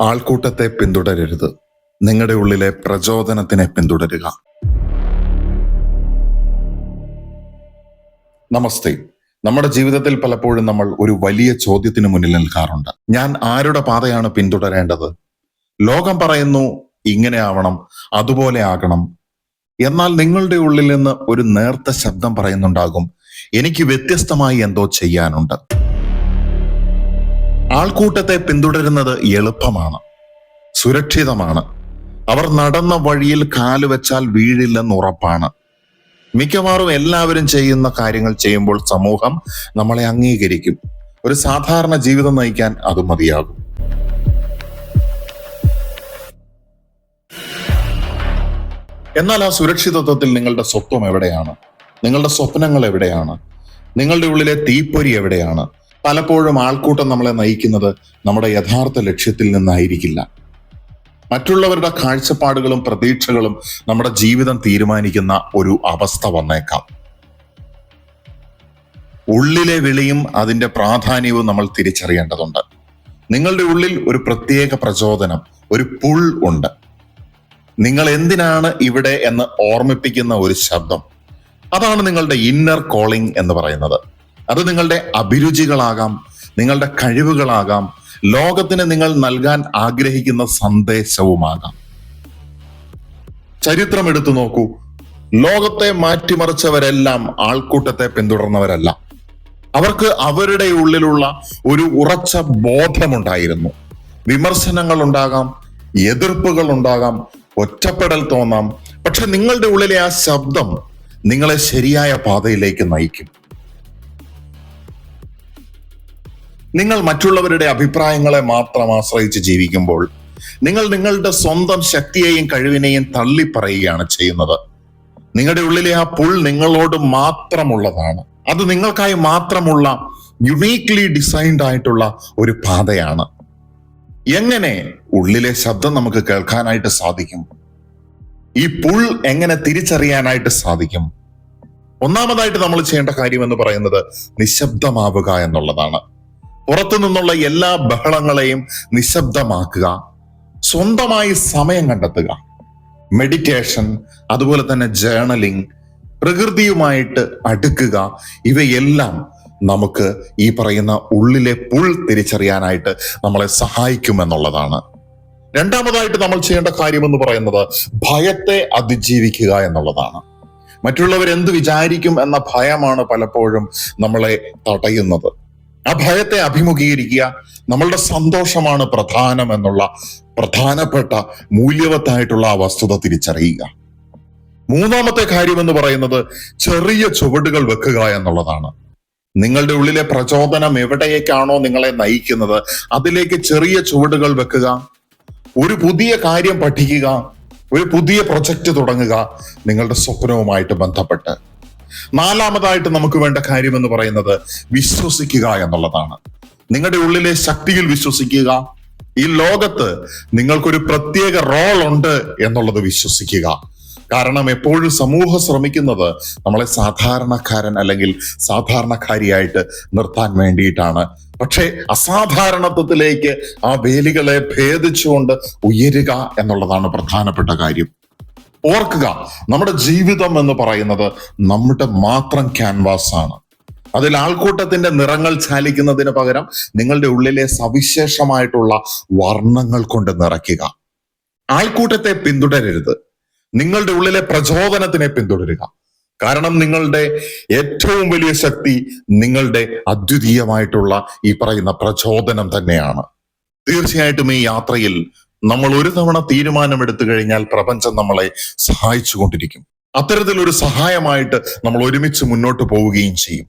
ആൾക്കൂട്ടത്തെ പിന്തുടരരുത്. നിങ്ങളുടെ ഉള്ളിലെ പ്രചോദനത്തിനെ പിന്തുടരുക. നമസ്തേ. നമ്മുടെ ജീവിതത്തിൽ പലപ്പോഴും നമ്മൾ ഒരു വലിയ ചോദ്യത്തിന് മുന്നിൽ നിൽക്കാറുണ്ട്. ഞാൻ ആരുടെ പാതയാണ് പിന്തുടരേണ്ടത്? ലോകം പറയുന്നു ഇങ്ങനെ ആവണം അതുപോലെ ആകണം. എന്നാൽ നിങ്ങളുടെ ഉള്ളിൽ നിന്ന് ഒരു നേർത്ത ശബ്ദം പറയുന്നുണ്ടാകും. എനിക്ക് വ്യത്യസ്തമായി എന്തോ ചെയ്യാനുണ്ട്. ആൾക്കൂട്ടത്തെ പിന്തുടരുന്നത് എളുപ്പമാണ് സുരക്ഷിതമാണ്. അവർ നടന്ന വഴിയിൽ കാലുവെച്ചാൽ വീഴില്ലെന്ന് ഉറപ്പാണ്. മിക്കവാറും എല്ലാവരും ചെയ്യുന്ന കാര്യങ്ങൾ ചെയ്യുമ്പോൾ സമൂഹം നമ്മളെ അംഗീകരിക്കും. ഒരു സാധാരണ ജീവിതം നയിക്കാൻ അത് മതിയാകും. എന്നാൽ ആ സുരക്ഷിതത്വത്തിൽ നിങ്ങളുടെ സ്വത്വം എവിടെയാണ്? നിങ്ങളുടെ സ്വപ്നങ്ങൾ എവിടെയാണ്? നിങ്ങളുടെ ഉള്ളിലെ തീപ്പൊരി എവിടെയാണ്? പലപ്പോഴും ആൾക്കൂട്ടം നമ്മളെ നയിക്കുന്നത് നമ്മുടെ യഥാർത്ഥ ലക്ഷ്യത്തിൽ നിന്നായിരിക്കില്ല. മറ്റുള്ളവരുടെ കാഴ്ചപ്പാടുകളും പ്രതീക്ഷകളും നമ്മുടെ ജീവിതം തീരുമാനിക്കുന്ന ഒരു അവസ്ഥ വന്നേക്കാം. ഉള്ളിലെ വിളിയും അതിന്റെ പ്രാധാന്യവും നമ്മൾ തിരിച്ചറിയേണ്ടതുണ്ട്. നിങ്ങളുടെ ഉള്ളിൽ ഒരു പ്രത്യേക പ്രചോദനം ഒരു പുൾ ഉണ്ട്. നിങ്ങൾ എന്തിനാണ് ഇവിടെ എന്ന് ഓർമ്മിപ്പിക്കുന്ന ഒരു ശബ്ദം. അതാണ് നിങ്ങളുടെ ഇന്നർ കോളിംഗ് എന്ന് പറയുന്നത്. അത് നിങ്ങളുടെ അഭിരുചികളാകാം നിങ്ങളുടെ കഴിവുകളാകാം ലോകത്തിന് നിങ്ങൾ നൽകാൻ ആഗ്രഹിക്കുന്ന സന്ദേശവുമാകാം. ചരിത്രം എടുത്തു നോക്കൂ. ലോകത്തെ മാറ്റിമറിച്ചവരെല്ലാം ആൾക്കൂട്ടത്തെ പിന്തുടർന്നവരല്ല. അവർക്ക് അവരുടെ ഉള്ളിലുള്ള ഒരു ഉറച്ച ബോധമുണ്ടായിരുന്നു. വിമർശനങ്ങൾ ഉണ്ടാകാം എതിർപ്പുകൾ ഉണ്ടാകാം ഒറ്റപ്പെടൽ തോന്നാം. പക്ഷെ നിങ്ങളുടെ ഉള്ളിലെ ആ ശബ്ദം നിങ്ങളെ ശരിയായ പാതയിലേക്ക് നയിക്കും. നിങ്ങൾ മറ്റുള്ളവരുടെ അഭിപ്രായങ്ങളെ മാത്രം ആശ്രയിച്ച് ജീവിക്കുമ്പോൾ നിങ്ങൾ നിങ്ങളുടെ സ്വന്തം ശക്തിയെയും കഴിവിനെയും തള്ളി പറയുകയാണ് ചെയ്യുന്നത്. നിങ്ങളുടെ ഉള്ളിലെ ആ പുൾ നിങ്ങളോട് മാത്രമുള്ളതാണ്. അത് നിങ്ങൾക്കായി മാത്രമുള്ള യുണീക്ലി ഡിസൈൻഡ് ആയിട്ടുള്ള ഒരു പാതയാണ്. എങ്ങനെ ഉള്ളിലെ ശബ്ദം നമുക്ക് കേൾക്കാനായിട്ട് സാധിക്കും? ഈ പുൾ എങ്ങനെ തിരിച്ചറിയാനായിട്ട് സാധിക്കും? ഒന്നാമതായിട്ട് നമ്മൾ ചെയ്യേണ്ട കാര്യം എന്ന് പറയുന്നത് നിശബ്ദമാവുക എന്നുള്ളതാണ്. പുറത്തു നിന്നുള്ള എല്ലാ ബഹളങ്ങളെയും നിശബ്ദമാക്കുക. സ്വന്തമായി സമയം കണ്ടെത്തുക. മെഡിറ്റേഷൻ അതുപോലെ തന്നെ ജേണലിംഗ് പ്രകൃതിയുമായിട്ട് അടുക്കുക. ഇവയെല്ലാം നമുക്ക് ഈ പറയുന്ന ഉള്ളിലെ പുൾ തിരിച്ചറിയാനായിട്ട് നമ്മളെ സഹായിക്കുമെന്നുള്ളതാണ്. രണ്ടാമതായിട്ട് നമ്മൾ ചെയ്യേണ്ട കാര്യം എന്ന് പറയുന്നത് ഭയത്തെ അതിജീവിക്കുക എന്നുള്ളതാണ്. മറ്റുള്ളവരെന്ത് വിചാരിക്കും എന്ന ഭയമാണ് പലപ്പോഴും നമ്മളെ തടയുന്നത്. ആ ഭയത്തെ അഭിമുഖീകരിക്കുക. നമ്മളുടെ സന്തോഷമാണ് പ്രധാനം എന്നുള്ള പ്രധാനപ്പെട്ട മൂല്യവത്തായിട്ടുള്ള ആ വസ്തുത തിരിച്ചറിയുക. മൂന്നാമത്തെ കാര്യം എന്ന് പറയുന്നത് ചെറിയ ചുവടുകൾ വെക്കുക എന്നുള്ളതാണ്. നിങ്ങളുടെ ഉള്ളിലെ പ്രചോദനം എവിടേക്കാണോ നിങ്ങളെ നയിക്കുന്നത് അതിലേക്ക് ചെറിയ ചുവടുകൾ വെക്കുക ഒരു പുതിയ കാര്യം പഠിക്കുക ഒരു പുതിയ പ്രൊജക്റ്റ് തുടങ്ങുക നിങ്ങളുടെ സ്വപ്നവുമായിട്ട് ബന്ധപ്പെട്ട്. നാലാമതായിട്ട് നമുക്ക് വേണ്ട കാര്യം എന്ന് പറയുന്നത് വിശ്വസിക്കുക എന്നുള്ളതാണ്. നിങ്ങളുടെ ഉള്ളിലെ ശക്തിയിൽ വിശ്വസിക്കുക. ഈ ലോകത്ത് നിങ്ങൾക്കൊരു പ്രത്യേക റോൾ ഉണ്ട് എന്നുള്ളത് വിശ്വസിക്കുക. കാരണം എപ്പോഴും സമൂഹം ശ്രമിക്കുന്നത് നമ്മളെ സാധാരണക്കാരൻ അല്ലെങ്കിൽ സാധാരണക്കാരിയായിട്ട് നിർത്താൻ വേണ്ടിയിട്ടാണ്. പക്ഷേ അസാധാരണത്വത്തിലേക്ക് ആ വേലികളെ ഭേദിച്ചുകൊണ്ട് ഉയരുക എന്നുള്ളതാണ് പ്രധാനപ്പെട്ട കാര്യം. ഓർക്കുക നമ്മുടെ ജീവിതം എന്ന് പറയുന്നത് നമ്മുടെ മാത്രം ക്യാൻവാസ് ആണ്. അതിൽ ആൾക്കൂട്ടത്തിന്റെ നിറങ്ങൾ ചാലിക്കുന്നതിന് പകരം നിങ്ങളുടെ ഉള്ളിലെ സവിശേഷമായിട്ടുള്ള വർണങ്ങൾ കൊണ്ട് നിറയ്ക്കുക. ആൾക്കൂട്ടത്തെ പിന്തുടരരുത്. നിങ്ങളുടെ ഉള്ളിലെ പ്രചോദനത്തിനെ പിന്തുടരുക. കാരണം നിങ്ങളുടെ ഏറ്റവും വലിയ ശക്തി നിങ്ങളുടെ അദ്വിതീയമായിട്ടുള്ള ഈ പറയുന്ന പ്രചോദനം തന്നെയാണ്. തീർച്ചയായിട്ടും ഈ യാത്രയിൽ നമ്മൾ ഒരു തവണ തീരുമാനമെടുത്തു കഴിഞ്ഞാൽ പ്രപഞ്ചം നമ്മളെ സഹായിച്ചു കൊണ്ടിരിക്കും അത്തരത്തിലൊരു സഹായമായിട്ട് നമ്മൾ ഒരുമിച്ച് മുന്നോട്ട് പോവുകയും ചെയ്യും.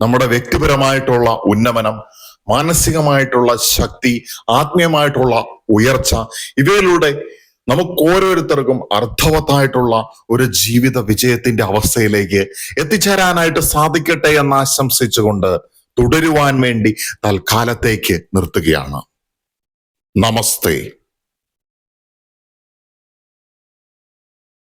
നമ്മുടെ വ്യക്തിപരമായിട്ടുള്ള ഉന്നമനം മാനസികമായിട്ടുള്ള ശക്തി ആത്മീയമായിട്ടുള്ള ഉയർച്ച ഇവയിലൂടെ നമുക്ക് ഓരോരുത്തർക്കും അർത്ഥവത്തായിട്ടുള്ള ഒരു ജീവിത വിജയത്തിന്റെ അവസ്ഥയിലേക്ക് എത്തിച്ചേരാനായിട്ട് സാധിക്കട്ടെ എന്ന് ആശംസിച്ചുകൊണ്ട് തുടരുവാൻ വേണ്ടി തൽക്കാലത്തേക്ക് നിർത്തുകയാണ്. നമസ്തേ.